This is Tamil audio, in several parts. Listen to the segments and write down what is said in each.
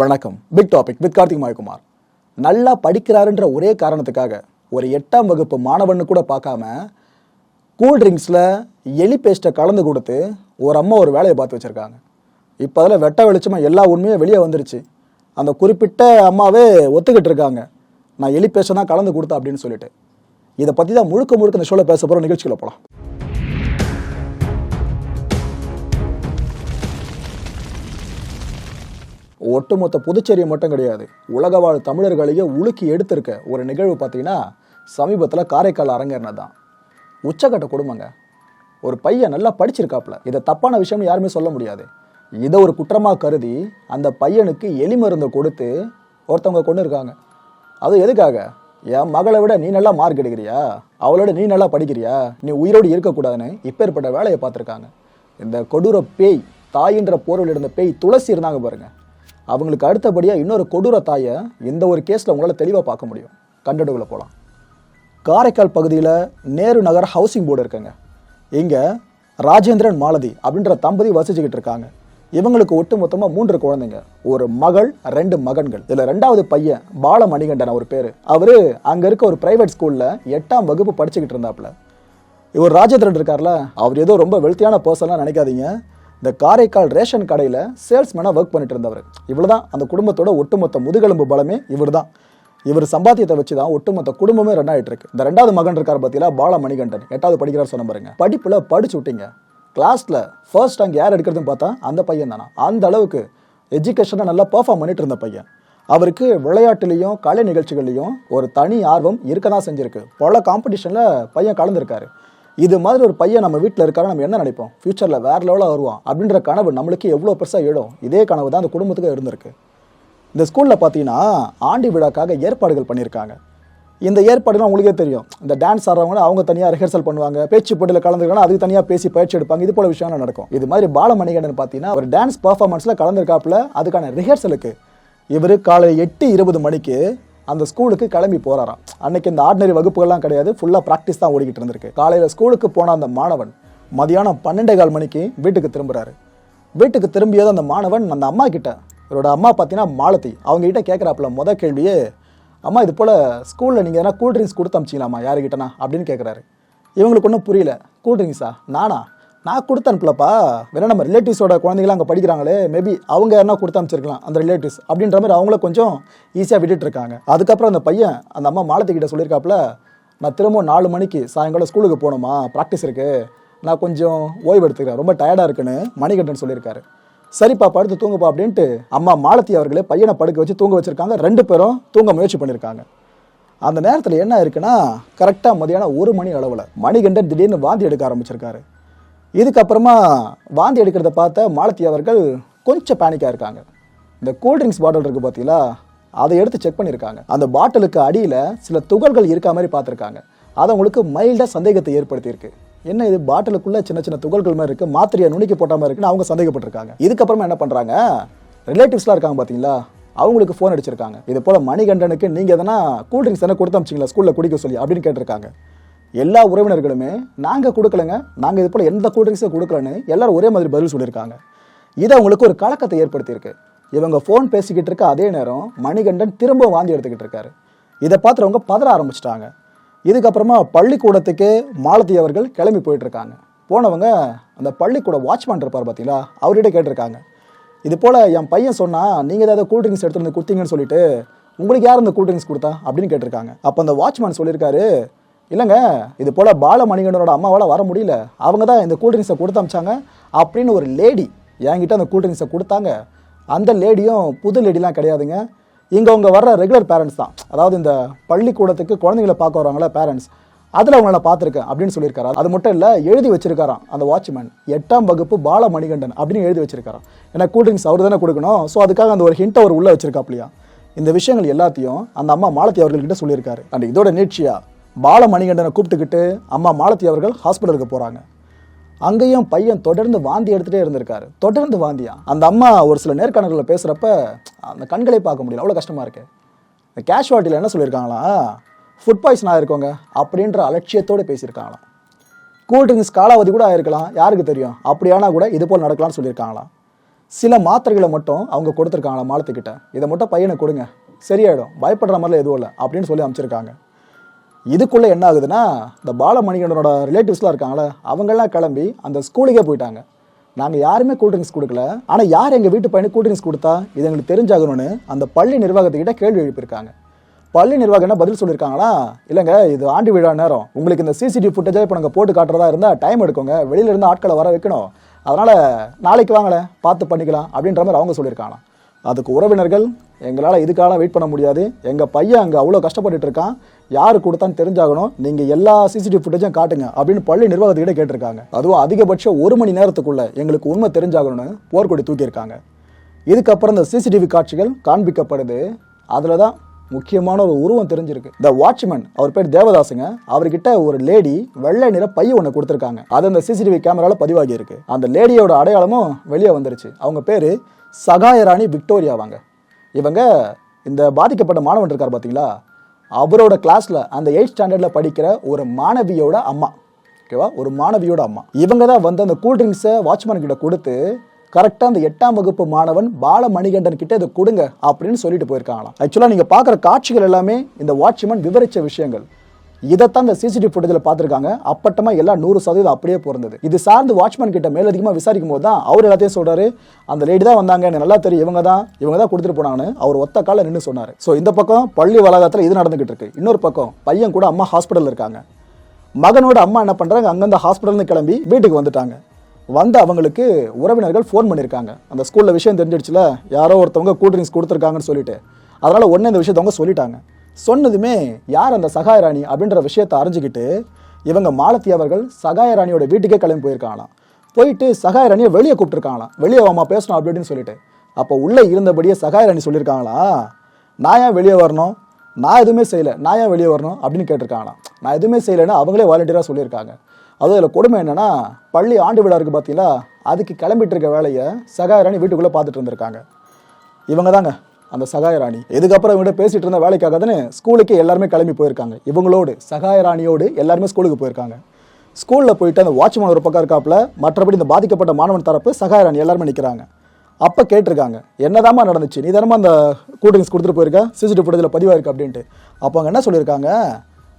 வணக்கம். Big topic with Karthik Mayakumar. நல்லா படிக்கிறாருன்ற ஒரே காரணத்துக்காக ஒரு எட்டாம் வகுப்பு மாணவன்னு கூட பார்க்காம கூல் ட்ரிங்க்ஸில் எலி பேஸ்ட்டை கலந்து கொடுத்து ஒரு அம்மா ஒரு வேலையை பார்த்து வச்சுருக்காங்க. இப்போ அதில் வெட்ட வெளிச்சமாக எல்லா உண்மையும் வெளியே வந்துருச்சு. அந்த குறிப்பிட்ட அம்மாவே ஒத்துக்கிட்டு இருக்காங்க. நான் எலி பேஸ்ட்டை தான் கலந்து கொடுத்தேன் அப்படின்னு சொல்லிட்டு. இதை பற்றி தான் முழுக்க முழுக்க இந்த ஷோவில் பேச போகிற நிகழ்ச்சிகளை போகலாம் ஒட்டுமொத்த புதுச்சேரியை மட்டும் கிடையாது. உலக வாழ் தமிழர்களையே உலுக்கி எடுத்திருக்க ஒரு நிகழ்வு பார்த்தீங்கன்னா சமீபத்தில் காரைக்கால் அரங்கேறினது தான். உச்சக்கட்ட குடும்பங்க ஒரு பையன் நல்லா படிச்சிருக்காப்புல. இதை தப்பான விஷயம்னு யாருமே சொல்ல முடியாது. இதை ஒரு குற்றமாக கருதி அந்த பையனுக்கு எலி மருந்தை கொடுத்து ஒருத்தவங்க கொண்டு இருக்காங்க. அது எதுக்காக? என் மகளை விட நீ நல்லா மார்க் எடுக்கிறியா? அவளோட நீ நல்லா படிக்கிறியா? நீ உயிரோடு இருக்கக்கூடாதுன்னு இப்பேற்பட்ட வேலையை பார்த்துருக்காங்க. இந்த கொடூர பேய் தாயின்ற போர்வில் இருந்த பேய் துளசி இருந்தாங்க பாருங்கள் அவங்களுக்கு அடுத்தபடியாக இன்னொரு கொடூர தாயை இந்த ஒரு கேஸில் உங்களால் தெளிவாக பார்க்க முடியும். கண்டடுகளை போகலாம் காரைக்கால் பகுதியில் நேரு நகர் ஹவுசிங் போர்டு இருக்குங்க. இங்கே ராஜேந்திரன் மாலதி அப்படின்ற தம்பதி வசிச்சுக்கிட்டு இருக்காங்க. இவங்களுக்கு ஒட்டு மொத்தமாக மூன்று குழந்தைங்க. ஒரு மகள் ரெண்டு மகன்கள். இதில் ரெண்டாவது பையன் பாலமணிகண்டன் அவர் பேர். அவர் அங்கே இருக்க ஒரு பிரைவேட் ஸ்கூலில் எட்டாம் வகுப்பு படிச்சுக்கிட்டு இருந்தாப்புல. இவர் ராஜேந்திரன் இருக்கார்ல அவர் ஏதோ ரொம்ப வெல்த்தியான பர்சன்லாம் நினைக்காதீங்க. இந்த காரைக்கால் ரேஷன் கடையில் சேல்ஸ்மேனாக ஒர்க் பண்ணிட்டு இருந்தவர். இவ்வளவுதான் அந்த குடும்பத்தோட ஒட்டுமொத்த முதுகெலும்பு பலமே இவர் தான் இவர் சம்பாத்தியத்தை வச்சு தான் ஒட்டுமொத்த குடும்பமே ரன் இருக்கு. இந்த ரெண்டாவது மகன் இருக்கார் பார்த்தீங்களா பால மணிகண்டன் எட்டாவது படிக்கிறார் சொன்ன பாருங்க. படிப்பில் படிச்சு விட்டீங்க. கிளாஸில் ஃபர்ஸ்ட் அங்கே யார் எடுக்கிறதுன்னு பார்த்தா அந்த பையன் தானா. அந்த அளவுக்கு எஜுகேஷனை நல்லா பெர்ஃபார்ம் பண்ணிட்டு இருந்த பையன். அவருக்கு விளையாட்டுலேயும் கலை நிகழ்ச்சிகள்லையும் ஒரு தனி ஆர்வம் இருக்க தான் செஞ்சுருக்கு. பல காம்படிஷனில் பையன் கலந்துருக்காரு. இது மாதிரி ஒரு பையன் நம்ம வீட்டில் இருக்காரு நம்ம என்ன நினைப்போம்? ஃபியூச்சரில் வேற லெவலில் வருவான். அப்படின்ற கனவு நம்மளுக்கு எவ்வளோ பெருசாக எழும் இதே கனவு தான் அந்த குடும்பத்துக்கு இருந்திருக்கு. இந்த ஸ்கூலில் பார்த்தீங்கன்னா ஆண்டி விழாக்காக ஏற்பாடுகள் பண்ணியிருக்காங்க. இந்த ஏற்பாடுலாம் உங்களுக்கே தெரியும். இந்த டான்ஸ் ஆடுறவங்க அவங்க தனியாக ரிஹர்சல் பண்ணுவாங்க. பேச்சு போட்டியில் கலந்துருக்காங்க அதுக்கு தனியாக பேசி பயிற்சி எடுப்பாங்க. இது போல விஷயம் நடக்கும். இது மாதிரி பாலமணிகண்டன் பார்த்தீங்கன்னா ஒரு டான்ஸ் பர்ஃபார்மன்ஸில் கலந்துருக்காப்புல அதுக்கான ரிஹர்சலுக்கு இவர் காலை எட்டு இருபது மணிக்கு அந்த ஸ்கூலுக்கு கிளம்பி போறாராம். அன்னைக்கு இந்த ஆர்டினரி வகுப்புகள்லாம் கிடையாது ஃபுல்லாக ப்ராக்டிஸ் தான் ஓடிக்கிட்டு இருந்திருக்கு. காலையில் ஸ்கூலுக்கு போன அந்த மாணவன் மதியானம் பன்னெண்டே கால் மணிக்கு வீட்டுக்கு திரும்புறாரு. வீட்டுக்கு திரும்பியது அந்த மாணவன் அந்த அம்மா கிட்ட இவரோட அம்மா பார்த்தீங்கன்னா மாலதி அவங்க கிட்ட கேட்குறாப்புல முத கேள்வியே அம்மா இது போல் ஸ்கூலில் நீங்கள் எதனா கூல் ட்ரிங்க்ஸ் கொடுத்து அமிச்சிங்களாம்மா? யாருக்கிட்டனா அப்படின்னு கேட்குறாரு இவங்களுக்கு ஒன்றும் புரியல. கூல் ட்ரிங்க்ஸா நானா? நான் கொடுத்து அனுப்பலப்பா. வேணா நம்ம ரிலேட்டிவ்ஸோட குழந்தைங்களாம் அங்கே படிக்கிறாங்களே மேபி அவங்க யாருனா கொடுத்து அனுப்பிச்சிருக்கலாம் அந்த ரிலேட்டிவ்ஸ் அப்படின்ற மாதிரி அவங்கள கொஞ்சம் ஈஸியாக விட்டுட்டு இருக்காங்க. அதுக்கப்புறம் அந்த பையன் அந்த அம்மா மாலத்துக்கிட்ட சொல்லியிருக்காப்புல நான் திரும்பவும் நாலு மணிக்கு சாயங்காலம் ஸ்கூலுக்கு போகணுமா? ப்ராக்டிஸ் இருக்கு. நான் கொஞ்சம் ஓய்வு எடுத்துக்கிறேன். ரொம்ப டயர்டாக இருக்குன்னு மணிகண்டன் சொல்லியிருக்காரு. சரிப்பா படுத்து தூங்குப்பா அப்படின்ட்டு அம்மா மாலத்தி அவர்களே பையனை படுக்க வச்சு தூங்க வச்சுருக்காங்க. ரெண்டு பேரும் தூங்க முயற்சி பண்ணியிருக்காங்க. அந்த நேரத்தில் என்ன இருக்குன்னா கரெக்டாக மதியானம் ஒரு மணி அளவில் மணிகண்டன் திடீர்னு வாந்தி எடுக்க ஆரம்பிச்சிருக்காரு. இதுக்கப்புறமா வாந்தி எடுக்கிறத பார்த்த மாலத்தி அவர்கள் கொஞ்சம் பேனிக்காக இருக்காங்க. இந்த கூல்ட்ரிங்க்ஸ் பாட்டில் இருக்குது பார்த்தீங்களா அதை எடுத்து செக் பண்ணியிருக்காங்க. அந்த பாட்டிலுக்கு அடியில் சில துகள்கள் இருக்கா மாதிரி பார்த்துருக்காங்க. அது அவங்களுக்கு மைல்டாக சந்தேகத்தை ஏற்படுத்தியிருக்கு. என்ன இது? பாட்டிலுக்குள்ளே சின்ன சின்ன துகள்கள் மாதிரி இருக்குது மாத்திரையை நுணுக்கி போட்ட மாதிரி இருக்குன்னு அவங்க சந்தேகப்பட்டிருக்காங்க. இதுக்கப்புறமா என்ன பண்ணுறாங்க ரிலேட்டிவ்ஸ்லாம் இருக்காங்க பார்த்தீங்களா அவங்களுக்கு ஃபோன் அடிச்சிருக்காங்க. இது போல் மணிகண்டனுக்கு நீங்கள் எதனா கூல்ட்ரிங்க்ஸ் எதனா கொடுத்து அமிச்சிங்களா ஸ்கூலில் குடிக்க சொல்லி அப்படின்னு கேட்டிருக்காங்க. எல்லா உறவினர்களுமே நாங்கள் கொடுக்கலங்க. நாங்கள் இது போல் எந்த கூல்ட்ரிங்க்ஸும் கொடுக்கலன்னு எல்லாரும் ஒரே மாதிரி பதில் சொல்லியிருக்காங்க. இது அவங்களுக்கு ஒரு கலக்கத்தை ஏற்படுத்தியிருக்கு. இவங்க ஃபோன் பேசிக்கிட்டு இருக்க அதே நேரம் மணிகண்டன் திரும்ப வாந்தி எடுத்துக்கிட்டு இருக்காரு. இதை பார்த்துறவங்க பதற ஆரம்பிச்சிட்டாங்க. இதுக்கப்புறமா பள்ளிக்கூடத்துக்கு மாலதி அவர்கள் கிளம்பி போயிட்டுருக்காங்க. போனவங்க அந்த பள்ளிக்கூட வாட்ச்மேன் இருப்பார் பார்த்தீங்களா அவர்கிட்ட கேட்டிருக்காங்க. இது போல் என் பையன் சொன்னால் நீங்கள் ஏதாவது கூல்ட்ரிங்க்ஸ் எடுத்துகிட்டு வந்து கொடுத்தீங்கன்னு சொல்லிட்டு உங்களுக்கு யார் இந்த கூல்ட்ரிங்க்ஸ் கொடுத்தா? அப்படின்னு கேட்டிருக்காங்க. அப்போ அந்த வாட்ச்மேன் சொல்லியிருக்காரு இல்லைங்க இது போல் பாலமணிகண்டனோட அம்மாவால் வர முடியல. அவங்க தான் இந்த கூல்ட்ரிங்க்ஸை கொடுத்து அமிச்சாங்க. அப்படின்னு ஒரு லேடி என்கிட்ட அந்த கூல்ட்ரிங்க்ஸை கொடுத்தாங்க. அந்த லேடியும் புது லேடிலாம் கிடையாதுங்க. இங்கே அவங்க வர்ற ரெகுலர் பேரண்ட்ஸ் தான். அதாவது இந்த பள்ளிக்கூடத்துக்கு குழந்தைங்களை பார்க்க வராங்களா பேரண்ட்ஸ் அதில் அவங்கள நான் பார்த்துருக்கேன் அப்படின்னு சொல்லியிருக்காரு. அது மட்டும் இல்லை எழுதி வச்சிருக்காராம் அந்த வாட்ச்மேன் எட்டாம் வகுப்பு பால மணிகண்டன் அப்படின்னு எழுதி வச்சிருக்காராம். ஏன்னா கூல்ட்ரிங்க்ஸ் அவர் தானே கொடுக்கணும். ஸோ அதுக்காக அந்த ஒரு ஹிண்ட் அவர் உள்ளே வச்சிருக்காப்லையா. இந்த விஷயங்கள் எல்லாத்தையும் அந்த அம்மா மாலத்தி அவர்கள்கிட்ட சொல்லியிருக்காரு. அண்ட் இதோட நீட்சியாக பால மணிகண்டனை கூப்பிட்டுக்கிட்டு அம்மா மாலத்தி அவர்கள் ஹாஸ்பிட்டலுக்கு போகிறாங்க அங்கேயும் பையன் தொடர்ந்து வாந்தி எடுத்துகிட்டே இருந்திருக்காரு. தொடர்ந்து வாந்தியா? அந்த அம்மா ஒரு சில நேர்காணல்களில் பேசுகிறப்ப அந்த கண்களை பார்க்க முடியல. அவ்வளோ கஷ்டமாக இருக்கு. இந்த கேஷுவாலிட்டியில் என்ன சொல்லியிருக்காங்களா? ஃபுட் பாய்சன் ஆகிருக்கோங்க அப்படின்ற அலட்சியத்தோடு பேசியிருக்காங்களாம். கூல் ட்ரிங்க்ஸ் காலாவதி கூட ஆயிருக்கலாம். யாருக்கு தெரியும்? அப்படியானா கூட இது போல் நடக்கலாம்னு சொல்லியிருக்காங்களாம். சில மாத்திரைகளை மட்டும் அவங்க கொடுத்துருக்காங்களா மாலத்துக்கிட்ட இதை மட்டும் பையனை கொடுங்க. சரியாயிடும். பயப்படுற மாதிரிலாம் எதுவும் இல்லை. அப்படின்னு சொல்லி அமைச்சிருக்காங்க இதுக்குள்ளே என்ன ஆகுதுன்னா இந்த பாலமணிகண்டனோட ரிலேட்டிவ்ஸ்லாம் இருக்காங்களே அவங்கெல்லாம் கிளம்பி அந்த ஸ்கூலுக்கே போயிட்டாங்க. நாங்கள் யாருமே கூல்ட்ரிங்க்ஸ் கொடுக்கல. ஆனால் யார் எங்கள் வீட்டு பையனுக்கு கூல்ட்ரிங்க்ஸ் கொடுத்தா? இது எங்களுக்கு தெரிஞ்சாகணும்னு அந்த பள்ளி நிர்வாகத்துக்கிட்ட கேள்வி எழுப்பியிருக்காங்க. பள்ளி நிர்வாகம் என்ன பதில் சொல்லியிருக்காங்களா? இல்லைங்க இது ஆண்டு விழா நேரம். உங்களுக்கு இந்த சிசிடிவி ஃபுட்டேஜாக இப்போ நாங்கள் போட்டு காட்டுறதா இருந்தால் டைம் எடுக்குங்க. வெளியிலேருந்து ஆட்களை வர வைக்கணும். அதனால் நாளைக்கு வாங்களேன் பார்த்து பண்ணிக்கலாம் அப்படின்ற மாதிரி அவங்க சொல்லியிருக்காங்களாம். அதுக்கு உறவினர்கள் எங்களால் இதுக்காக வெயிட் பண்ண முடியாது. எங்கள் பையன் அங்கே அவ்வளோ கஷ்டப்பட்டுட்டு இருக்கான். யார் கொடுத்தான்னு தெரிஞ்சாகணும். நீங்கள் எல்லா சிசிடிவி ஃபுட்டேஜும் காட்டுங்க அப்படின்னு பள்ளி நிர்வாகத்துக்கிட்ட கேட்டிருக்காங்க. அதுவும் அதிகபட்சம் ஒரு மணி நேரத்துக்குள்ளே எங்களுக்கு உண்மை தெரிஞ்சாகணும்னு போர்க்கொடி தூக்கியிருக்காங்க. இதுக்கப்புறம் இந்த சிசிடிவி காட்சிகள் காண்பிக்கப்படுது. அதில் தான் முக்கியமான ஒரு உருவம் தெரிஞ்சிருக்கு. த வாட்ச்மேன் அவர் பேர் தேவதாசுங்க. அவர்கிட்ட ஒரு லேடி வெள்ளை நிற பை ஒன்று கொடுத்துருக்காங்க. அது அந்த சிசிடிவி கேமராவில் பதிவாகி இருக்கு. அந்த லேடியோட அடையாளமும் வெளியே வந்துருச்சு. அவங்க பேர் சகாயராணி விக்டோரியாவாங்க இவங்க இந்த பாதிக்கப்பட்ட மாணவன் இருக்கார் பார்த்தீங்களா அவரோட கிளாஸில் அந்த எயிட் ஸ்டாண்டர்டில் படிக்கிற ஒரு மாணவியோட அம்மா. ஓகேவா ஒரு மாணவியோட அம்மா. இவங்க தான் வந்து அந்த கூல்ட்ரிங்க்ஸை வாட்ச்மேன் கிட்ட கொடுத்து கரெக்டாக அந்த எட்டாம் வகுப்பு மாணவன் பாலமணிகண்டன் கிட்டே கிட்ட இதை கொடுங்க அப்படின்னு சொல்லிட்டு போயிருக்காங்களாம். ஆக்சுவலாக நீங்கள் பார்க்குற காட்சிகள் எல்லாமே இந்த வாட்ச்மேன் விவரிச்ச விஷயங்கள். இதைத்தான் இந்த சிசிடிவி ஃபுட்டேஜில் பார்த்துருக்காங்க. அப்பட்டமாக எல்லாம் நூறு சதவீதம் அப்படியே பிறந்தது இது சார்ந்து வாட்ச்மேன் கிட்ட மேலதிகமாக விசாரிக்கும் போது தான் அவர் எல்லாத்தையும் சொல்கிறாரு அந்த லேடி தான் வந்தாங்க. எனக்கு நல்லா தெரியும். இவங்க தான். இவங்க தான் கொடுத்துட்டு போனாங்கன்னு அவர் ஒத்த காலில் நின்று சொன்னார். ஸோ இந்த பக்கம் பள்ளி வளாகத்தில் இது நடந்துகிட்டு இருக்கு. இன்னொரு பக்கம் பையன் கூட அம்மா ஹாஸ்பிட்டலில் இருக்காங்க. மகனோட அம்மா என்ன பண்ணுறாங்க அங்கேருந்து ஹாஸ்பிட்டல்னு கிளம்பி வீட்டுக்கு வந்துட்டாங்க. வந்து அவங்களுக்கு உறவினர்கள் ஃபோன் பண்ணியிருக்காங்க அந்த ஸ்கூலில் விஷயம் தெரிஞ்சிடுச்சுல. யாரோ ஒருத்தவங்க கூல் ட்ரிங்க்ஸ் கொடுத்துருக்காங்கன்னு சொல்லிட்டு. அதனால் ஒன்று இந்த விஷயத்தவங்க சொல்லிட்டாங்க. சொன்னதுமே யார் அந்த சகாயராணி அப்படின்ற விஷயத்தை அறிஞ்சுக்கிட்டு இவங்க மாலத்தி அவர்கள் சகாயராணியோட வீட்டுக்கே கிளம்பி போயிருக்காங்களாம். போயிட்டு சகாயராணியை வெளியே கூப்பிட்டுருக்காங்களாம். வெளியே வாமா பேசணும் அப்படின்னு சொல்லிட்டு. அப்போ உள்ளே இருந்தபடியே சகாயராணி சொல்லியிருக்காங்களா? நான் ஏன் வெளியே வரணும்? நான் எதுவுமே செய்யலை. நான் ஏன் வெளியே வரணும்? அப்படின்னு கேட்டிருக்காங்களாம். நான் எதுவுமே செய்யலைன்னு அவங்களே வாலண்டியராக சொல்லியிருக்காங்க. அதுவும் இதில் கொடுமை என்னென்னா பள்ளி ஆண்டு விழா இருக்குது பார்த்தீங்களா அதுக்கு கிளம்பிட்டு இருக்க வேலையை சகாயராணி வீட்டுக்குள்ளே பார்த்துட்டு இருந்திருக்காங்க. இவங்க தாங்க. அந்த சகாயராணி இதுக்கப்புறம் இவங்க பேசிட்டு இருந்த வேலைக்காக தானே ஸ்கூலுக்கு எல்லாருமே கிளம்பி போயிருக்காங்க. இவங்களோடு சகாயராணியோடு எல்லாருமே ஸ்கூலுக்கு போயிருக்காங்க. ஸ்கூலில் போயிட்டு அந்த வாட்ச்மேன் ஒரு பக்கம் இருக்காப்புல மற்றபடி இந்த பாதிக்கப்பட்ட மாணவன் தரப்பு சகாயராணி எல்லாருமே நிற்கிறாங்க அப்போ கேட்டிருக்காங்க என்னதாம்மா நடந்துச்சு? நீ தானமா அந்த கூல்ட்ரிங்க்ஸ் கொடுத்துட்டு போயிருக்க? சிசிடிவி ஃபுட்டேஜில் பதிவாயிருக்கு அப்படின்ட்டு. அப்போ அவங்க என்ன சொல்லியிருக்காங்க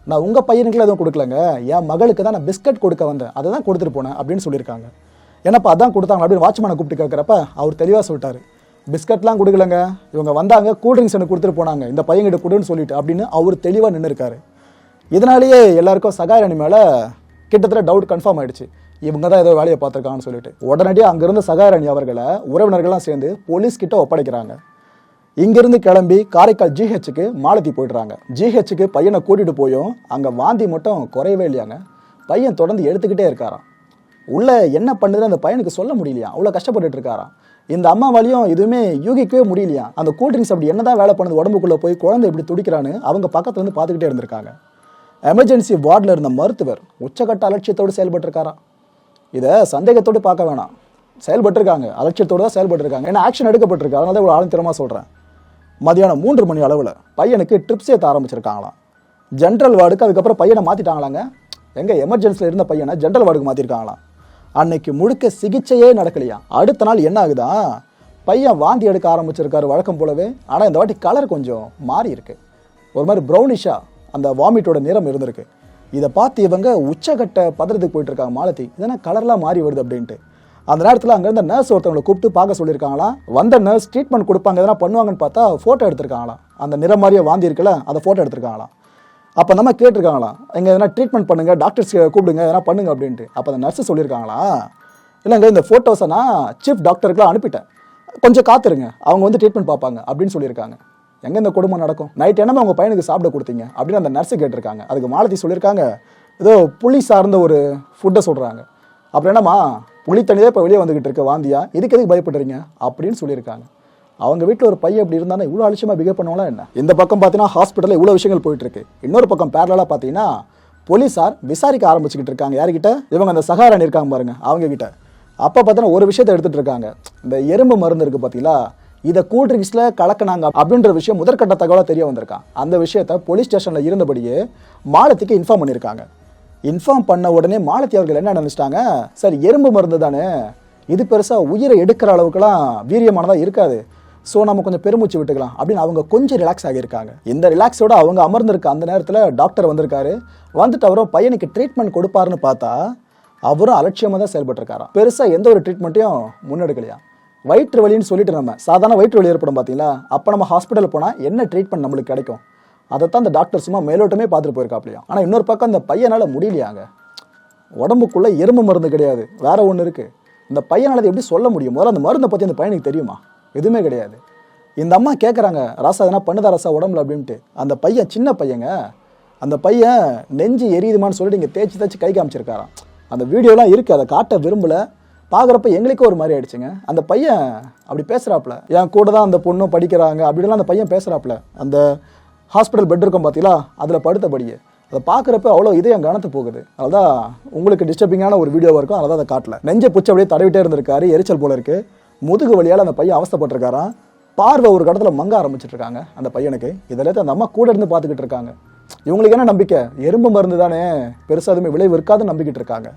நான் உங்கள் பையனுக்குலாம் எதுவும் கொடுக்கலங்க. என் மகளுக்கு தான் நான் பிஸ்கட் கொடுக்க வந்தேன். அதை தான் கொடுத்துட்டு போனேன் அப்படின்னு சொல்லியிருக்காங்க. ஏன்னாப்பா அதான் கொடுத்தாங்க அப்படின்னு வாட்ச்மேனை கூப்பிட்டு கேட்குறப்ப அவர் தெளிவாக சொல்லிட்டாரு. பிஸ்கட்லாம் கொடுக்கலங்க. இவங்க வந்தாங்க கூல்ட்ரிங்க்ஸ் எனக்கு கொடுத்துட்டு போனாங்க. இந்த பையன்கிட்ட கொடுன்னு சொல்லிட்டு அப்படின்னு அவர் தெளிவாக நின்றுருக்காரு இதனாலேயே எல்லாருக்கும் சகாயராணி மேலே கிட்டத்தட்ட டவுட் கன்ஃபார்ம் ஆயிடுச்சு. இவங்க தான் ஏதோ வேலையை பார்த்துருக்காங்கன்னு சொல்லிட்டு. உடனடியாக அங்கிருந்த சகாயராணி அவர்களை உறவினர்கள்லாம் சேர்ந்து போலீஸ் கிட்ட ஒப்படைக்கிறாங்க. இங்கிருந்து கிளம்பி காரைக்கால் ஜிஹெச்சுக்கு மாலத்தி போயிடுறாங்க. ஜிஹெச்சுக்கு பையனை கூட்டிகிட்டு போயும் அங்கே வாந்தி மட்டும் குறையவே இல்லையாங்க. பையன் தொடர்ந்து எடுத்துக்கிட்டே இருக்காராம். உள்ளே என்ன பண்ணுதுன்னு அந்த பையனுக்கு சொல்ல முடியலையா அவ்வளோ கஷ்டப்பட்டுட்டு இருக்காராம். இந்த அம்மாவாலையும் எதுவுமே யூகிக்கவே முடியலையா? அந்த கூல்ட்ரிங்க்ஸ் அப்படி என்னதான் வேலை பண்ணுது? உடம்புக்குள்ளே போய் குழந்தை இப்படி துடிக்கிறான்னு அவங்க பக்கத்துல இருந்து பார்த்துக்கிட்டே இருந்திருக்காங்க. எமர்ஜென்சி வார்டில் இருந்த மருத்துவர் உச்சகட்ட அலட்சியத்தோடு செயல்பட்டுருக்காராம். இதை சந்தேகத்தோடு பார்க்க வேணாம். செயல்பட்டுருக்காங்க. அலட்சியத்தோடு தான் செயல்பட்டுருக்காங்க. ஏன்னா ஆக்ஷன் எடுக்கப்பட்டிருக்கு. அதனால தான் இவ்வளோ ஆழத்திரமாக சொல்கிறேன் மதியானம் மூன்று மணி அளவில் பையனுக்கு ட்ரிப்ஸ் ஏற்ற ஆரம்பிச்சிருக்காங்களாம். ஜென்ரல் வார்டுக்கு அதுக்கப்புறம் பையனை மாற்றிட்டாங்களாங்க எங்கே எமர்ஜென்சியில் இருந்த பையனை ஜென்ரல் வார்டுக்கு மாற்றிருக்காங்களாம் அன்னைக்கு முழுக்க சிகிச்சையே நடக்கலையா? அடுத்த நாள் என்ன ஆகுதா? பையன் வாந்தி எடுக்க ஆரம்பிச்சிருக்காரு வழக்கம் போலவே. ஆனால் இந்த வாட்டி கலர் கொஞ்சம் மாறி இருக்கு. ஒரு மாதிரி ப்ரௌனிஷா அந்த வாமிட்டோட நிறம் இருந்திருக்கு. இதை பார்த்து இவங்க உச்சகட்ட பதறதுக்கு போயிட்டு இருக்காங்க மாலத்தி இதெல்லாம் கலர்லாம் மாறி வருது அப்படின்ட்டு. அந்த நேரத்தில் அங்கேருந்து நர்ஸ் ஒருத்தவங்களை கூப்பிட்டு பார்க்க சொல்லியிருக்காங்களா? வந்த நர்ஸ் ட்ரீட்மெண்ட் கொடுப்பாங்க எதனா பண்ணுவாங்கன்னு பார்த்தா ஃபோட்டோ எடுத்திருக்காங்களாம் அந்த நிறம் மாதிரியே வாந்தி இருக்குல்ல அதை ஃபோட்டோ எடுத்திருக்காங்களாம் அப்போ நம்ம கேட்டிருக்காங்களாம் எங்கே எதனா ட்ரீட்மெண்ட் பண்ணுங்கள் டாக்டர்ஸ் கூப்பிடுங்க எதனா பண்ணுங்க அப்படின்ட்டு. அப்போ அந்த நர்ஸு சொல்லியிருக்காங்களா? இல்லைங்க இந்த ஃபோட்டோஸை நான் சீஃப் டாக்டருக்குலாம் அனுப்பிட்டேன். கொஞ்சம் காத்துருங்க. அவங்க வந்து ட்ரீட்மெண்ட் பார்ப்பாங்க அப்படின்னு சொல்லியிருக்காங்க. எங்கே இந்த குடும்பம் நடக்கும்? நைட் என்னமே உங்கள் பையனுக்கு சாப்பிட கொடுத்தீங்க? அப்படின்னு அந்த நர்ஸு கேட்டிருக்காங்க. அதுக்கு மாலதி சொல்லியிருக்காங்க. ஏதோ புளி சார்ந்த ஒரு ஃபுட்டை சொல்கிறாங்க அப்புறம் என்னம்மா? புளி தண்ணி தான் இப்போ வெளியே வந்துக்கிட்டு இருக்க வாந்தியா? இதுக்கு எதுக்கு பயப்படுறீங்க? அப்படின்னு சொல்லியிருக்காங்க. அவங்க வீட்டில் ஒரு பையன் இப்படி இருந்தாலும் இவ்வளோ அலட்சியமாக பிகேவ் பண்ணுவாங்களா என்ன? இந்த பக்கம் பார்த்தீங்கன்னா ஹாஸ்பிட்டலில் இவ்வளோ விஷயங்கள் போயிட்டு இருக்கு இன்னொரு பக்கம் பேரலாக பார்த்தீங்கன்னா போலீஸார் விசாரிக்க ஆரம்பிச்சுக்கிட்டு இருக்காங்க. யார்கிட்ட? இவங்க அந்த சகாராணி இருக்காங்க பாருங்க அவங்க கிட்ட. அப்போ பார்த்தீங்கன்னா ஒரு விஷயத்தை எடுத்துகிட்டு இருக்காங்க. இந்த எறும்பு மருந்து இருக்குது பார்த்தீங்களா இதை கூல்ட்ரிங்க்ஸில் கலக்கினாங்க அப்படின்ற விஷயம் முதற்கட்ட தகவலாக தெரிய வந்திருக்கான் அந்த விஷயத்த போலீஸ் ஸ்டேஷனில் இருந்தபடியே மாலத்திக்கு இன்ஃபார்ம் பண்ணியிருக்காங்க. இன்ஃபார்ம் பண்ண உடனே மாலத்தி அவர்கள் என்ன நினச்சிட்டாங்க? சார் எறும்பு மருந்து தானே. இது பெருசாக உயிரை எடுக்கிற அளவுக்குலாம் வீரியமானதாக இருக்காது. ஸோ நம்ம கொஞ்சம் பெருமூச்சு விட்டுக்கலாம். அப்படின்னு அவங்க கொஞ்சம் ரிலாக்ஸ் ஆகியிருக்காங்க. இந்த ரிலாக்ஸோட அவங்க அமர்ந்திருக்க அந்த நேரத்தில் டாக்டர் வந்திருக்காரு. வந்துட்டு அவரும் பையனுக்கு ட்ரீட்மெண்ட் கொடுப்பாருன்னு பார்த்தா அவரும் அலட்சியமாக தான் செயல்பட்டிருக்காராம். பெருசாக எந்த ஒரு ட்ரீட்மெண்ட்டையும் முன்னெடுக்கலையா? வயிற்று வலின்னு சொல்லிட்டு நம்ம சாதாரண வயிற்று வலி ஏற்படும் பார்த்தீங்களா அப்போ நம்ம ஹாஸ்பிட்டல் போனால் என்ன ட்ரீட்மெண்ட் நம்மளுக்கு கிடைக்கும்? அதைத்தான் அந்த டாக்டர் சும்மா மேலோட்டமே பார்த்துட்டு போயிருக்காப்லையும் ஆனால் இன்னொரு பக்கம் அந்த பையனால் முடியலையாங்க. உடம்புக்குள்ளே எறும்பு மருந்து கிடையாது. வேற ஒன்று இருக்குது இந்த பையனால் எப்படி சொல்ல முடியும்? முதல்ல அந்த மருந்தை பற்றி அந்த பையனுக்கு தெரியுமா? எதுவுமே கிடையாது. இந்த அம்மா கேட்குறாங்க ராசா எதனா பண்ணுதா ராசா உடம்புல அப்படின்ட்டு. அந்த பையன் சின்ன பையங்க அந்த பையன் நெஞ்சு எரியுதுமான்னு சொல்லிட்டு இங்கே தேய்ச்சி தேய்ச்சி கை காமிச்சிருக்காராம். அந்த வீடியோலாம் இருக்குது அதை காட்ட விரும்பல. பார்க்குறப்ப எங்களுக்கே ஒரு மாதிரி ஆயிடுச்சுங்க. அந்த பையன் அப்படி பேசுகிறாப்புல என் கூட தான் அந்த பொண்ணும் படிக்கிறாங்க அப்படிலாம் அந்த பையன் பேசுகிறாப்புல அந்த ஹாஸ்பிட்டல் பெட் இருக்கும் பார்த்தீங்களா அதில் படுத்தபடியே அதை பார்க்குறப்ப அவ்வளோ இதயம் கனத்து போகுது. அதான் உங்களுக்கு டிஸ்டர்பிங்கான ஒரு வீடியோவாக இருக்கும் அதான் அதை காட்டல. நெஞ்சை பிடிச்ச அப்படியே தடவிட்டே இருந்திருக்காரு எரிச்சல் போல இருக்குது முதுகு வலியால் அந்த பையன் அவஸ்தைப்பட்டிருக்காராம். பார்வை ஒரு கடத்தில் மங்க ஆரம்பிச்சிட்ருக்காங்க அந்த பையனுக்கு. இதெல்லாத்தையும் அந்த அம்மா கூட இருந்து பார்த்துக்கிட்டு இருக்காங்க. இவங்களுக்கு என்ன நம்பிக்கை? எறும்பு மருந்து தானே. பெருசாக எதுவுமே விளைவு இருக்காதுன்னு நம்பிக்கிட்டு இருக்காங்க.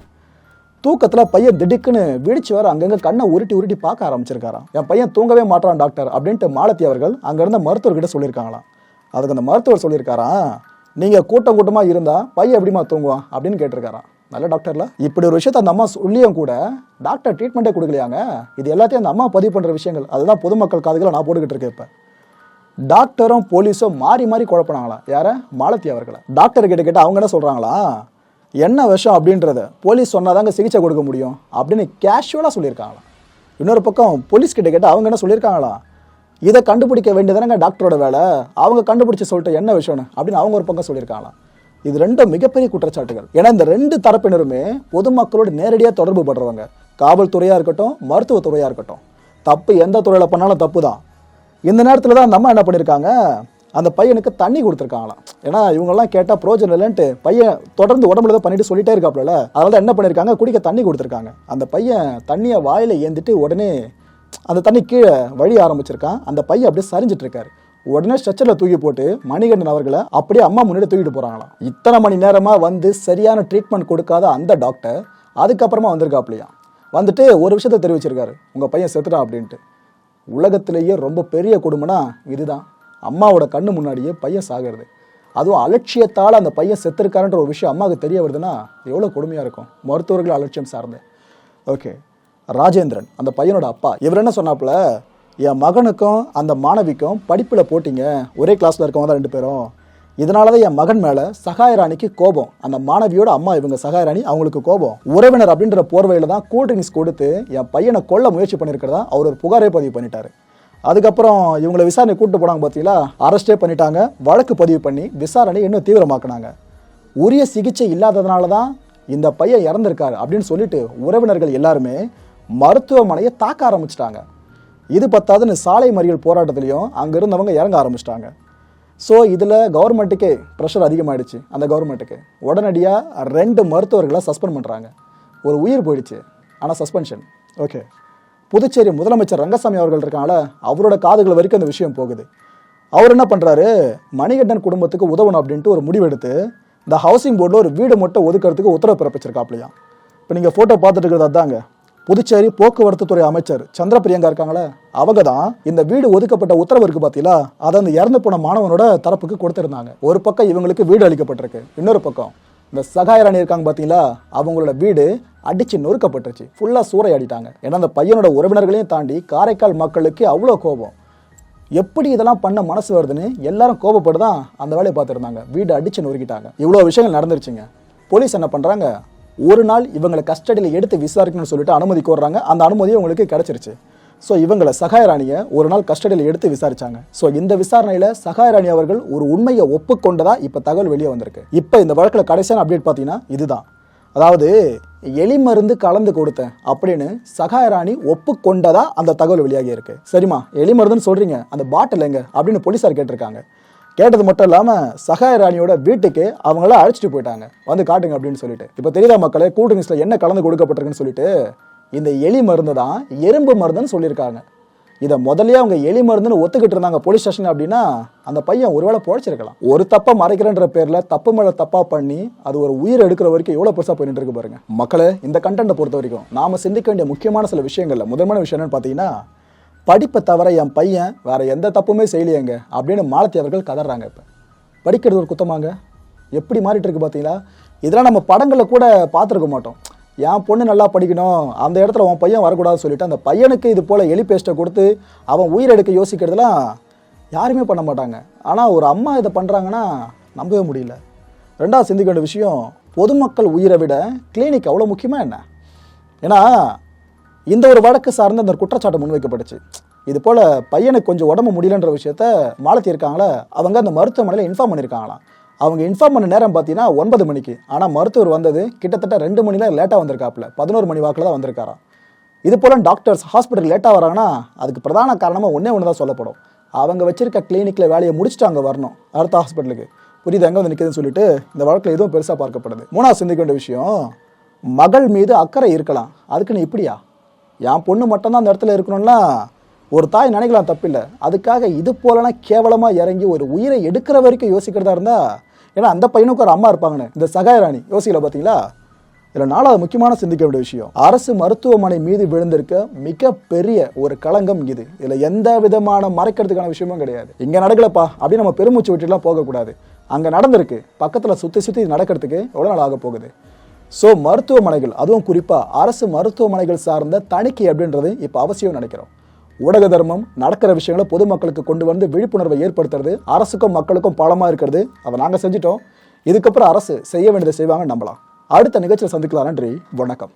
தூக்கத்தில் பையன் திடுக்குன்னு விழிச்சு வர அங்கங்கே கண்ணை உருட்டி உருட்டி பார்க்க ஆரம்பிச்சிருக்காராம். என் பையன் தூங்கவே மாட்டான் டாக்டர் அப்படின்ட்டு மாலத்தி அவர்கள் அங்கேருந்த மருத்துவர்கிட்ட சொல்லியிருக்காங்களாம். அதுக்கு அந்த மருத்துவர் சொல்லியிருக்காராம் நீங்கள் கூட்டம் கூட்டமாக இருந்தால் பையன் எப்படிமா தூங்குவான்? அப்படின்னு கேட்டிருக்காராம். நல்ல டாக்டர்ல. இப்படி ஒரு விஷயத்த அந்த அம்மா சொல்லியும் கூட டாக்டர் ட்ரீட்மெண்ட்டே கொடுக்கலையாங்க? இது எல்லாத்தையும் அந்த அம்மா பதிவு பண்ற விஷயங்கள். அதுதான் பொதுமக்கள் காதுகளை நான் போட்டுக்கிட்டு இருக்கேன் இப்ப. டாக்டரும் போலீஸும் மாறி மாறி குழப்பினாங்களா யார? மாலத்தி அவர்களை. டாக்டர் கிட்ட கேட்டு அவங்க என்ன சொல்றாங்களா? என்ன விஷம் அப்படின்றத போலீஸ் சொன்னாதாங்க சிகிச்சை கொடுக்க முடியும் அப்படின்னு கேஷுவலாக சொல்லியிருக்காங்களா? இன்னொரு பக்கம் போலீஸ் கிட்ட கேட்டால் அவங்க என்ன சொல்லியிருக்காங்களா? இதை கண்டுபிடிக்க வேண்டியதானங்க டாக்டரோட வேலை. அவங்க கண்டுபிடிச்சி சொல்லிட்டு என்ன விஷயம்னு அப்படின்னு அவங்க ஒரு பக்கம் சொல்லியிருக்காங்களாம் இது ரெண்டும் மிகப்பெரிய குற்றச்சாட்டுகள். ஏன்னா இந்த ரெண்டு தரப்பினருமே பொதுமக்களோடு நேரடியாக தொடர்பு படுறவங்க காவல்துறையாக இருக்கட்டும் மருத்துவத்துறையாக இருக்கட்டும். தப்பு எந்த துறையில் பண்ணாலும் தப்பு தான் இந்த நேரத்தில் தான் அந்த அம்மா என்ன பண்ணியிருக்காங்க அந்த பையனுக்கு தண்ணி கொடுத்துருக்காங்களாம். ஏன்னா இவங்கெல்லாம் கேட்டால் ப்ரோஜனம் இல்லைன்ட்டு பையன் தொடர்ந்து உடம்புல தான் பண்ணிட்டு சொல்லிட்டே இருக்காப்புல அதனால தான் என்ன பண்ணியிருக்காங்க குடிக்க தண்ணி கொடுத்துருக்காங்க. அந்த பையன் தண்ணியை வாயில் ஏந்திட்டு உடனே அந்த தண்ணி கீழே வழி ஆரம்பிச்சிருக்கான். அந்த பையன் அப்படியே சரிஞ்சிட்டு இருக்காரு. உடனே ஸ்ட்ரெச்சரில் தூக்கி போட்டு மணிகண்டன் அவர்களை அப்படியே அம்மா முன்னாடி தூக்கிட்டு போகிறாங்களாம் இத்தனை மணி நேரமாக வந்து சரியான ட்ரீட்மெண்ட் கொடுக்காத அந்த டாக்டர் அதுக்கப்புறமா வந்திருக்காப்லையா வந்துட்டு ஒரு விஷயத்த தெரிவிச்சிருக்காரு. உங்கள் பையன் செத்துட்டான் அப்படின்ட்டு. உலகத்திலேயே ரொம்ப பெரிய கொடுமைனா இதுதான். அம்மாவோட கண்ணு முன்னாடியே பையன் சாகிறது. அதுவும் அலட்சியத்தால் அந்த பையன் செத்துருக்காருன்ற ஒரு விஷயம் அம்மாவுக்கு தெரிய வருதுன்னா எவ்வளோ கொடுமையாக இருக்கும். மருத்துவர்கள் அலட்சியம் சார்ந்து. ஓகே. ராஜேந்திரன் அந்த பையனோட அப்பா இவர் என்ன சொன்னாப்புல? என் மகனுக்கும் அந்த மாணவிக்கும் படிப்பில் போட்டிங்க. ஒரே கிளாஸில் இருக்கவங்க தான் ரெண்டு பேரும். இதனால தான் என் மகன் மேலே சகாயராணிக்கு கோபம். அந்த மாணவியோட அம்மா இவங்க சகாயராணி அவங்களுக்கு கோபம். உறவினர் அப்படின்ற போர்வையில் தான் கூல் ட்ரிங்க்ஸ் கொடுத்து என் பையனை கொல்ல முயற்சி பண்ணியிருக்கிறதா அவர் ஒரு புகாரே பதிவு பண்ணிட்டாரு. அதுக்கப்புறம் இவங்களை விசாரணை கூட்டு போனாங்க பார்த்தீங்களா அரெஸ்டே பண்ணிட்டாங்க. வழக்கு பதிவு பண்ணி விசாரணை இன்னும் தீவிரமாக்குனாங்க. உரிய சிகிச்சை இல்லாததுனால தான் இந்த பையன் இறந்திருக்காரு அப்படின்னு சொல்லிட்டு உறவினர்கள் எல்லாருமே மருத்துவமனையை தாக்க ஆரம்பிச்சிட்டாங்க. இது பத்தாதுன்னு சாலை மறியல் போராட்டத்துலேயும் அங்கே இருந்தவங்க இறங்க ஆரம்பிச்சிட்டாங்க. ஸோ இதில் கவர்மெண்ட்டுக்கே ப்ரெஷர் அதிகமாகிடுச்சு அந்த கவர்மெண்ட்டுக்கு உடனடியாக ரெண்டு மருத்துவர்களை சஸ்பெண்ட் பண்ணுறாங்க ஒரு உயிர் போயிடுச்சு ஆனால் சஸ்பென்ஷன் ஓகே புதுச்சேரி முதலமைச்சர் ரங்கசாமி அவர்கள் இருக்காங்கள அவரோட காதுகள் வரைக்கும் அந்த விஷயம் போகுது. அவர் என்ன பண்ணுறாரு மணிகண்டன் குடும்பத்துக்கு உதவணும் அப்படின்ட்டு ஒரு முடிவெடுத்து இந்த ஹவுசிங் போர்டில் ஒரு வீடு மட்டும் ஒதுக்கிறதுக்கு உத்தரவு பிறப்பிச்சிருக்காப்லையா இப்போ நீங்கள் ஃபோட்டோ பார்த்துட்டு இருக்கிறது அதாங்க. புதுச்சேரி போக்குவரத்து துறை அமைச்சர் சந்திர பிரியங்கா இருக்காங்களே அவங்க தான் இந்த வீடு ஒதுக்கப்பட்ட உத்தரவு இருக்கு பார்த்தீங்களா அதை அந்த இறந்து போன மாணவனோட தரப்புக்கு கொடுத்திருந்தாங்க. ஒரு பக்கம் இவங்களுக்கு வீடு அளிக்கப்பட்டிருக்கு இன்னொரு பக்கம் இந்த சகாயராணி இருக்காங்க பார்த்தீங்களா அவங்களோட வீடு அடிச்சு நொறுக்கப்பட்டுருச்சு ஃபுல்லாக சூறையாடிட்டாங்க. ஏன்னா அந்த பையனோட உறவினர்களையும் தாண்டி காரைக்கால் மக்களுக்கு அவ்வளோ கோபம். எப்படி இதெல்லாம் பண்ண மனசு வருதுன்னு எல்லாரும் கோபப்பட்டு தான் அந்த வேலையை பார்த்துருந்தாங்க. வீடு அடிச்சு நொறுக்கிட்டாங்க. இவ்வளோ விஷயங்கள் நடந்துருச்சுங்க. போலீஸ் என்ன பண்ணுறாங்க ஒரு நாள் இவங்களை கஸ்டடியில் எடுத்து விசாரிக்கணும்னு சொல்லிட்டு அனுமதி கோர்றாங்க. அந்த அனுமதி உங்களுக்கு கிடச்சிருச்சு. ஸோ இவங்களை சகாயராணியை ஒரு நாள் கஸ்டடியில் எடுத்து விசாரிச்சாங்க. ஸோ இந்த விசாரணையில் சகாயராணி அவர்கள் ஒரு உண்மையை ஒப்புக்கொண்டதா இப்போ தகவல் வெளியே வந்திருக்கு. இப்போ இந்த வழக்கில் கடைசியான அப்டேட் பார்த்தீங்கன்னா இதுதான். அதாவது எலி மருந்து கலந்து கொடுத்தேன் அப்படின்னு சகாயராணி ஒப்புக்கொண்டதா அந்த தகவல் வெளியாகி இருக்கு. சரிம்மா எலி மருந்துன்னு சொல்றீங்க. அந்த பாட்டில் எங்க? அப்படின்னு போலீஸார் கேட்டிருக்காங்க. கேட்டது மட்டும் இல்லாமல் சகாய ராணியோட வீட்டுக்கு அவங்கள அழைச்சிட்டு போயிட்டாங்க. வந்து காட்டுங்க அப்படின்னு சொல்லிட்டு. இப்போ தெரியுதா மக்களே கூல் ட்ரிங்க்ஸில் என்ன கலந்து கொடுக்கப்பட்டிருக்குன்னு சொல்லிட்டு? இந்த எலி மருந்து தான் எறும்பு மருந்துன்னு சொல்லியிருக்காங்க. இதை முதல்லயே அவங்க எலி மருந்துன்னு ஒத்துக்கிட்டு இருந்தாங்க போலீஸ் ஸ்டேஷன் அப்படின்னா அந்த பையன் ஒருவேளை பொழைச்சிருக்கலாம். ஒரு தப்பை மறைக்கிறன்ற பேரில் தப்பு மேலே தப்பாக பண்ணி அது ஒரு உயிர் எடுக்கிற வரைக்கும் எவ்வளோ பெருசாக போயிட்டு இருக்கு பாருங்க. மக்களை இந்த கண்டென்ட்டை பொறுத்த வரைக்கும் நாம சிந்திக்க வேண்டிய முக்கியமான சில விஷயங்கள்ல முதன்மையான விஷயம் என்னன்னு பார்த்தீங்கன்னா படிப்பை தவிர என் பையன் வேற எந்த தப்புமே செய்யலையேங்க அப்படின்னு மாலத்தி அவர்கள் கதறாங்க இப்போ. படிக்கிறது ஒரு குத்தமாங்க. எப்படி மாறிட்டு இருக்கு பார்த்தீங்களா இதெல்லாம் நம்ம படங்களில் கூட பார்த்துருக்க மாட்டோம். என் பொண்ணு நல்லா படிக்கணும் அந்த இடத்துல உன் பையன் வரக்கூடாதுன்னு சொல்லிட்டு அந்த பையனுக்கு இது போல் எலி பேஸ்ட்டை கொடுத்து அவன் உயிரெடுக்க யோசிக்கிறதுலாம் யாருமே பண்ண மாட்டாங்க. ஆனால் ஒரு அம்மா இதை பண்ணுறாங்கன்னா நம்பவே முடியல. ரெண்டாவது சிந்திக்க வேண்டிய விஷயம் பொதுமக்கள் உயிரை விட கிளினிக் அவ்வளோ முக்கியமாக என்ன? ஏன்னா இந்த ஒரு வழக்கு சார்ந்த அந்த குற்றச்சாட்டு முன்வைக்கப்பட்டுச்சு. இது போல பையனுக்கு கொஞ்சம் உடம்பு முடியலன்ற விஷயத்த மாலத்தி இருக்காங்களே அவங்க அந்த மருத்துவமனையில் இன்ஃபார்ம் பண்ணியிருக்காங்களாம் அவங்க இன்ஃபார்ம் பண்ண நேரம் பார்த்தீங்கன்னா ஒன்பது மணிக்கு. ஆனால் மருத்துவர் வந்தது கிட்டத்தட்ட ரெண்டு மணில லேட்டாக வந்திருக்காப்புல. பதினோரு மணி வாக்கில் தான் வந்திருக்காராம். இது போல டாக்டர்ஸ் ஹாஸ்பிட்டல் லேட்டாக வராங்கன்னா அதுக்கு பிரதான காரணமாக ஒன்றே ஒன்று தான் சொல்லப்படும். அவங்க வச்சிருக்க கிளினிக்கில் வேலையை முடிச்சுட்டு அங்கே வரணும் அடுத்த ஹாஸ்பிட்டலுக்கு புரியுது எங்கே வந்து நிற்குதுன்னு சொல்லிட்டு இந்த வழக்கில் எதுவும் பெருசாக பார்க்கப்படுது மூணாவது சிந்திக்க வேண்டிய விஷயம் மகள் மீது அக்கறை இருக்கலாம். அதுக்குன்னு இப்படியா? என் பொண்ணு மட்டும்தான் அந்த இடத்துல இருக்கணும்னா ஒரு தாய் நினைக்கலாம் தப்பில்லை. அதுக்காக இது போலனா கேவலமாக இறங்கி ஒரு உயிரை எடுக்கிற வரைக்கும் யோசிக்கிறதா இருந்தா ஏன்னா அந்த பையனுக்கு ஒரு அம்மா இருப்பாங்கன்னு. இந்த சகாயராணி யோசிக்கல பார்த்தீங்களா இதில் நாலாவது முக்கியமான சிந்திக்க வேண்டிய விஷயம். அரசு மருத்துவமனை மீது விழுந்திருக்க பெரிய ஒரு களங்கம் இது. இதில் எந்த விதமான மறைக்கிறதுக்கான விஷயமும் கிடையாது. இங்கே நடக்கலப்பா அப்படின்னு நம்ம பெருமூச்சு விட்டுலாம் போகக்கூடாது. அங்கே நடந்திருக்கு. பக்கத்தில் சுற்றி சுற்றி நடக்கிறதுக்கு எவ்வளோ நாள் ஆக போகுது? ஸோ மருத்துவமனைகள் அதுவும் குறிப்பாக அரசு மருத்துவமனைகள் சார்ந்த தணிக்கை அப்படின்றது இப்போ அவசியம் நினைக்கிறோம். ஊடக தர்மம் நடக்கிற விஷயங்களை பொதுமக்களுக்கு கொண்டு வந்து விழிப்புணர்வை ஏற்படுத்துறது அரசுக்கும் மக்களுக்கும் பலமாக இருக்கிறது அதை நாங்கள் செஞ்சிட்டோம். இதுக்கப்புறம் அரசு செய்ய வேண்டியதை செய்வாங்க நம்பலாம். அடுத்த நிகழ்ச்சியில் சந்திக்கலாம். நன்றி. வணக்கம்.